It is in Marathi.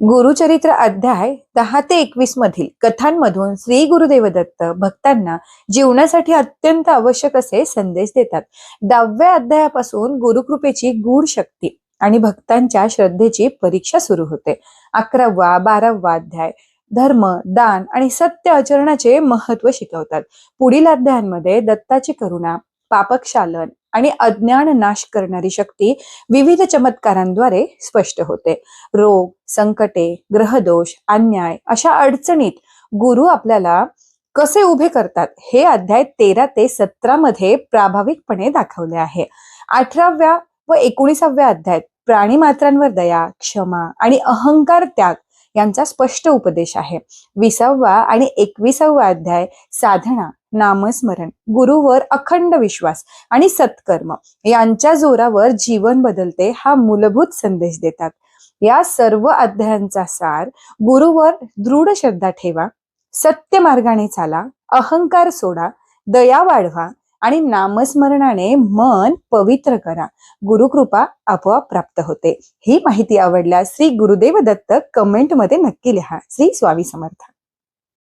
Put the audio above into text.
गुरुचरित्र अध्याय दहा ते एकवीस मधील कथांमधून श्री गुरुदेव दत्त भक्तांना जीवनासाठी अत्यंत आवश्यक असे संदेश देतात. दहाव्या अध्यायापासून गुरुकृपेची गूढ शक्ती आणि भक्तांच्या श्रद्धेची परीक्षा सुरू होते. अकरावा बारावा अध्याय धर्म दान आणि सत्य आचरणाचे महत्त्व शिकवतात. पुढील अध्यायांमध्ये दत्ताची करुणा पापक्षालन आणि अज्ञान नाश करणारी शक्ती विविध चमत्कारांद्वारे स्पष्ट होते. रोग संकटे ग्रहदोष अन्याय अशा अडचणीत गुरु आपल्याला कसे उभे करतात हे अध्याय तेरा ते सतरा मध्ये प्राभाविकपणे दाखवले आहे. अठराव्या व एकोणीसाव्या अध्यायात प्राणी मात्रांवर दया क्षमा आणि अहंकार त्याग यांचा स्पष्ट उपदेश आहे. विसावा आणि एकविसावा अध्याय साधना नामस्मरण गुरुवर अखंड विश्वास आणि सत्कर्म यांच्या जोरावर जीवन बदलते हा मूलभूत संदेश देतात. या सर्व अध्यायांचा सार गुरुवर दृढ श्रद्धा ठेवा सत्य मार्गाने चाला अहंकार सोडा दया वाढवा आणि नामस्मरणाने मन पवित्र करा. गुरुकृपा आपोआप प्राप्त होते. ही माहिती आवडल्यास श्री गुरुदेव दत्त कमेंटमध्ये नक्की लिहा. श्री स्वामी समर्थ.